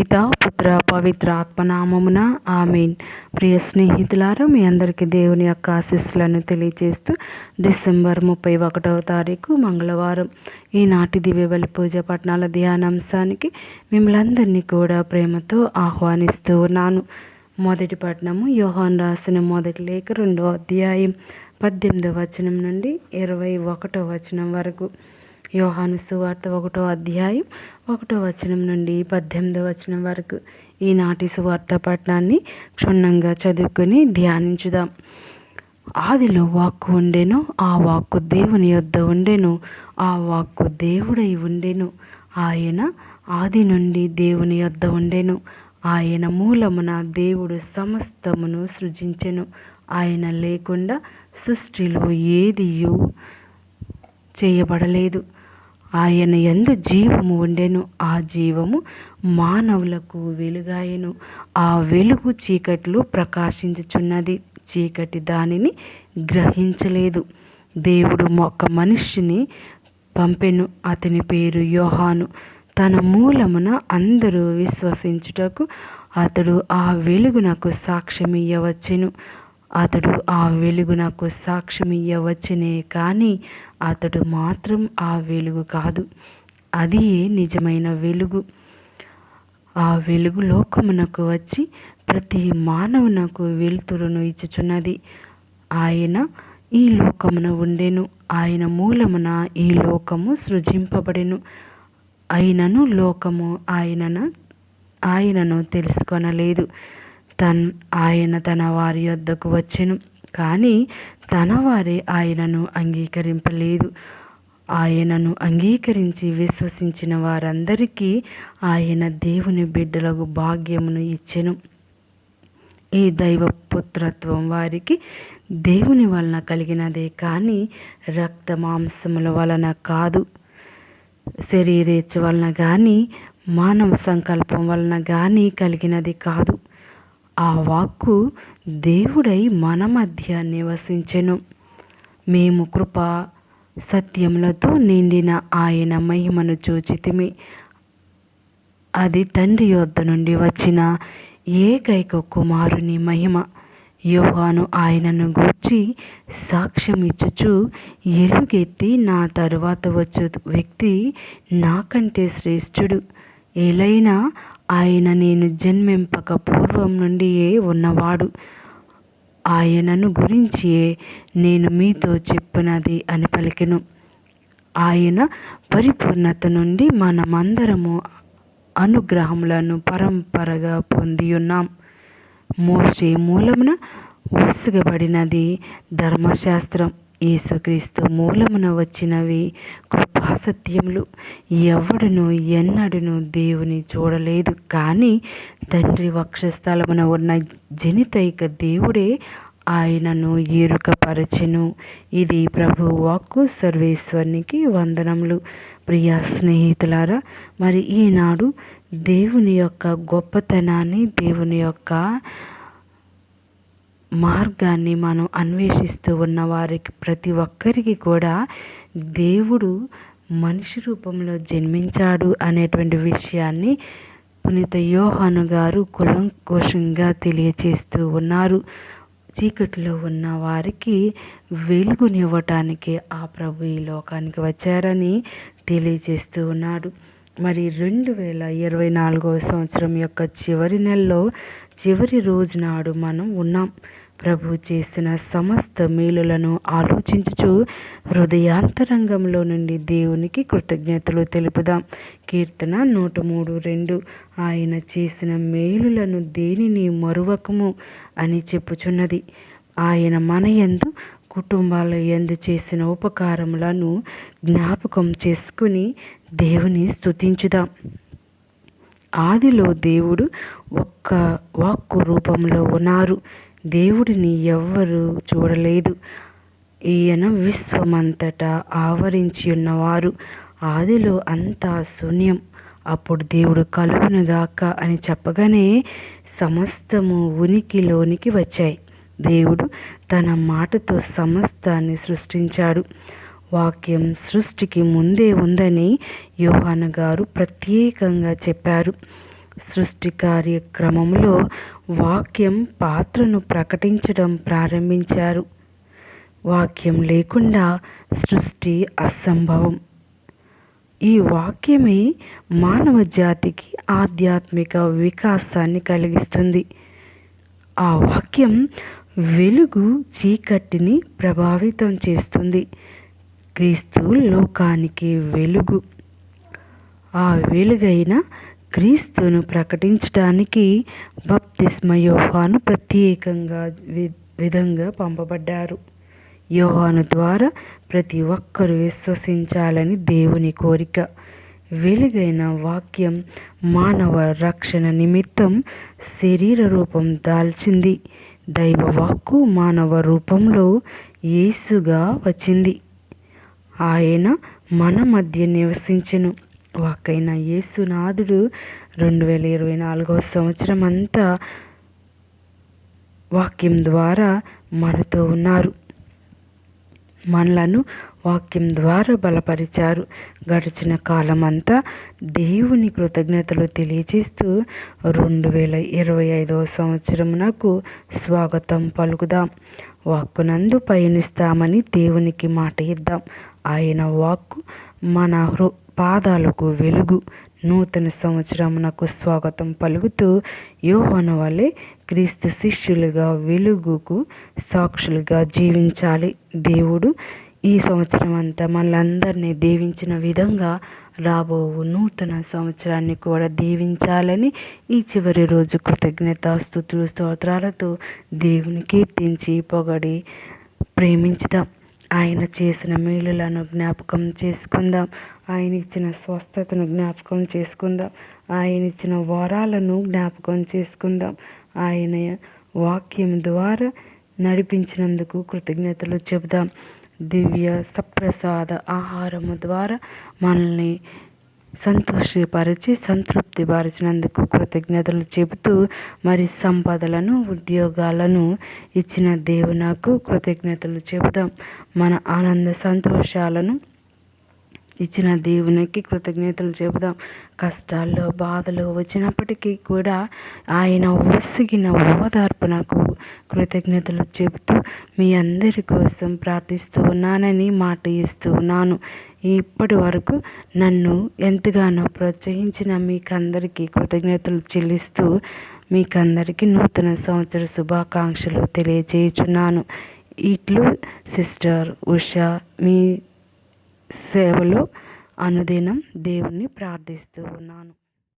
పిత పుత్ర పవిత్ర ఆత్మనామమున ఆమెన్. ప్రియ స్నేహితులారు మీ అందరికీ దేవుని యొక్క ఆశీస్సులను తెలియజేస్తూ డిసెంబర్ ముప్పై ఒకటవ తారీఖు మంగళవారం ఈనాటి దివ్యబలి పూజ పట్టణాల ధ్యానాంశానికి మిమ్మల్ందరినీ కూడా ప్రేమతో ఆహ్వానిస్తూ ఉన్నాను. మొదటి పట్టణము యోహాన్ రాసిన మొదటి లేఖ రెండో అధ్యాయం పద్దెనిమిదవ వచనం నుండి ఇరవై ఒకటో వచనం వరకు. యోహాను సువార్త ఒకటో అధ్యాయం ఒకటో వచనం నుండి పద్దెనిమిదో వచనం వరకు ఈనాటి సువార్త పట్టణాన్ని క్షుణ్ణంగా చదువుకొని ధ్యానించుదాం. ఆదిలో వాక్కు ఉండెను ఆ వాక్కు దేవుని యొద్ద ఉండెను ఆ వాక్కు దేవుడై ఉండెను. ఆయన ఆది నుండి దేవుని యొద్ద ఉండెను. ఆయన మూలమున దేవుడు సమస్తమును సృజించెను. ఆయన లేకుండా సృష్టిలో ఏదియు చేయబడలేదు. ఆయన ఎందు జీవము ఉండెను ఆ జీవము మానవులకు వెలుగాయను. ఆ వెలుగు చీకట్లు ప్రకాశించుచున్నది చీకటి దానిని గ్రహించలేదు. దేవుడు ఒక మనిషిని పంపెను అతని పేరు యోహాను. తన మూలమున అందరూ విశ్వసించుటకు అతడు ఆ వెలుగునకు సాక్ష్యమియ్యవచ్చును. అతడు ఆ వెలుగునకు సాక్ష్యమియ్యవచ్చునే కానీ అతడు మాత్రం ఆ వెలుగు కాదు. అది నిజమైన వెలుగు. ఆ వెలుగు లోకమునకు వచ్చి ప్రతి మానవునకు వెలుతురును ఇచ్చుచున్నది. ఆయన ఈ లోకమున ఉండెను. ఆయన మూలమున ఈ లోకము సృజింపబడెను. అయినను లోకము ఆయనన ఆయనను తెలుసుకొనలేదు. తన్ ఆయన తన వారి యొద్దకు వచ్చెను. కానీ తన వారే ఆయనను అంగీకరింపలేదు. ఆయనను అంగీకరించి విశ్వసించిన వారందరికీ ఆయన దేవుని బిడ్డలకు భాగ్యమును ఇచ్చెను. ఈ దైవ పుత్రత్వం వారికి దేవుని వలన కలిగినదే కానీ రక్త మాంసముల వలన కాదు. శరీరేచ్ఛ వలన కానీ మానవ సంకల్పం వలన కానీ కలిగినది కాదు. ఆ వాక్కు దేవుడై మన మధ్య నివసించెను. మేము కృప సత్యములతో నిండిన ఆయన మహిమను చూచితిమి. అది తండ్రి యొద్ద నుండి వచ్చిన ఏకైక కుమారుని మహిమ. యోహాను ఆయనను గూర్చి సాక్ష్యం ఇచ్చుచు ఎలుగెత్తి నా తరువాత వచ్చు వ్యక్తి నాకంటే శ్రేష్ఠుడు. ఎలైనా ఆయన నేను జన్మింపక పూర్వం నుండియే ఉన్నవాడు. ఆయనను గురించియే నేను మీతో చెప్పినది అని పలికెను. ఆయన పరిపూర్ణత నుండి మనమందరము అనుగ్రహములను పరంపరగా పొంది ఉన్నాం మోసే మూలమున ఉసుగబడినది ధర్మశాస్త్రం. యేసుక్రీస్తు మూలమున వచ్చినవి అసత్యములు. ఎవడును ఎన్నడును దేవుని చూడలేదు. కానీ తండ్రి వక్షస్థలమున ఉన్న జనితైక దేవుడే ఆయనను ఎరుకపరచెను ఇది ప్రభు వాక్కు సర్వేశ్వరునికి వందనములు. ప్రియా స్నేహితులారా మరి ఈనాడు దేవుని యొక్క గొప్పతనాన్ని దేవుని యొక్క మార్గాన్ని మనం అన్వేషిస్తూ ఉన్న వారికి ప్రతి ఒక్కరికి కూడా దేవుడు మనిషి రూపంలో జన్మించాడు అనేటువంటి విషయాన్ని పునీత యోహాను గారు కులంకోశంగా తెలియచేస్తూ ఉన్నారు. చీకటిలో ఉన్న వారికి వెలుగునివ్వటానికి ఆ ప్రభు ఈ లోకానికి వచ్చారని తెలియజేస్తూ ఉన్నాడు. మరి రెండు వేల ఇరవై నాలుగవ సంవత్సరం యొక్క చివరి నెలలో చివరి రోజు నాడు మనం ఉన్నాం. ప్రభు చేసిన సమస్త మేలులను ఆలోచించుచు హృదయాంతరంగంలో నుండి దేవునికి కృతజ్ఞతలు తెలుపుదాం. కీర్తన నూట మూడు రెండు. ఆయన చేసిన మేలులను దేనిని మరువకము అని చెప్పుచున్నది. ఆయన మన ఎందు కుటుంబాల ఎందు చేసిన ఉపకారములను జ్ఞాపకం చేసుకుని దేవుని స్తుతించుదాం. ఆదిలో దేవుడు ఒక్క వాక్కు రూపంలో ఉన్నారు. దేవుడిని ఎవ్వరు చూడలేదు. ఈయన విశ్వమంతటా ఆవరించి ఉన్నవారు. ఆదిలో అంతా శూన్యం. అప్పుడు దేవుడు కలుగునుగాక అని చెప్పగానే సమస్తము ఉనికిలోనికి వచ్చాయి. దేవుడు తన మాటతో సమస్తాన్ని సృష్టించాడు. వాక్యం సృష్టికి ముందే ఉందని యోహాను గారు ప్రత్యేకంగా చెప్పారు. సృష్టి కార్యక్రమంలో వాక్యం పాత్రను ప్రకటించడం ప్రారంభించారు. వాక్యం లేకుండా సృష్టి అసంభవం. ఈ వాక్యమే మానవ జాతికి ఆధ్యాత్మిక వికాసాన్ని కలిగిస్తుంది. ఆ వాక్యం వెలుగు చీకటిని ప్రభావితం చేస్తుంది. క్రీస్తు లోకానికి వెలుగు. ఆ వెలుగైన క్రీస్తును ప్రకటించడానికి బప్తిస్మ యోహాను ప్రత్యేకంగా విధంగా పంపబడ్డారు. యోహాను ద్వారా ప్రతి ఒక్కరూ విశ్వసించాలని దేవుని కోరిక. వెలుగైన వాక్యం మానవ రక్షణ నిమిత్తం శరీర రూపం దాల్చింది. దైవ వాక్కు మానవ రూపంలో యేసుగా వచ్చింది. ఆయన మన మధ్య నివసించను. వాకైన యేసునాథుడు రెండు వేల ఇరవై నాలుగవ సంవత్సరం అంతా వాక్యం ద్వారా మనతో ఉన్నారు. మనలను వాక్యం ద్వారా బలపరిచారు. గడిచిన కాలం అంతా దేవుని కృతజ్ఞతలు తెలియజేస్తూ రెండు వేల ఇరవై ఐదవ సంవత్సరమునకు స్వాగతం పలుకుదాం. వాక్కునందు పయనిస్తామని దేవునికి మాట ఇద్దాం. ఆయన వాక్కు మన హృ పాదాలకు వెలుగు నూతన సంవత్సరమునకు స్వాగతం పలుకుతూ యోహన వలె క్రీస్తు శిష్యులుగా వెలుగుకు సాక్షులుగా జీవించాలి. దేవుడు ఈ సంవత్సరం అంతా మనందరినీ దీవించిన విధంగా రాబో నూతన సంవత్సరాన్ని కూడా దీవించాలని ఈ చివరి రోజు కృతజ్ఞత స్థుతులు స్తోత్రాలతో దేవుని కీర్తించి పొగడి ప్రేమించుదాం. ఆయన చేసిన మేలులను జ్ఞాపకం చేసుకుందాం. ఆయన ఇచ్చిన స్వస్థతను జ్ఞాపకం చేసుకుందాం. ఆయన ఇచ్చిన వరాలను జ్ఞాపకం చేసుకుందాం. ఆయన వాక్యం ద్వారా నడిపించినందుకు కృతజ్ఞతలు చెబుదాం. దివ్య సప్రసాద ఆహారము ద్వారా మనల్ని సంతోషపరిచి సంతృప్తి పరిచినందుకు కృతజ్ఞతలు చెబుతూ మరి సంపదలను ఉద్యోగాలను ఇచ్చిన దేవునకు కృతజ్ఞతలు చెబుదాం. మన ఆనంద సంతోషాలను ఇచ్చిన దేవునికి కృతజ్ఞతలు చెబుదాం. కష్టాల్లో బాధలు వచ్చినప్పటికీ కూడా ఆయన ఒసిగిన ఓదార్పునకు కృతజ్ఞతలు చెబుతూ మీ అందరి కోసం ప్రార్థిస్తూ ఉన్నానని మాట ఇస్తూ ఉన్నాను. ఇప్పటి వరకు నన్ను ఎంతగానో ప్రోత్సహించిన మీకందరికీ కృతజ్ఞతలు చెల్లిస్తూ మీకందరికీ నూతన సంవత్సర శుభాకాంక్షలు తెలియజేయుచున్నాను. ఇట్లు సిస్టర్ ఉషా మీ సేవలో అనుదినం దేవుణ్ణి ప్రార్థిస్తూ ఉన్నాను.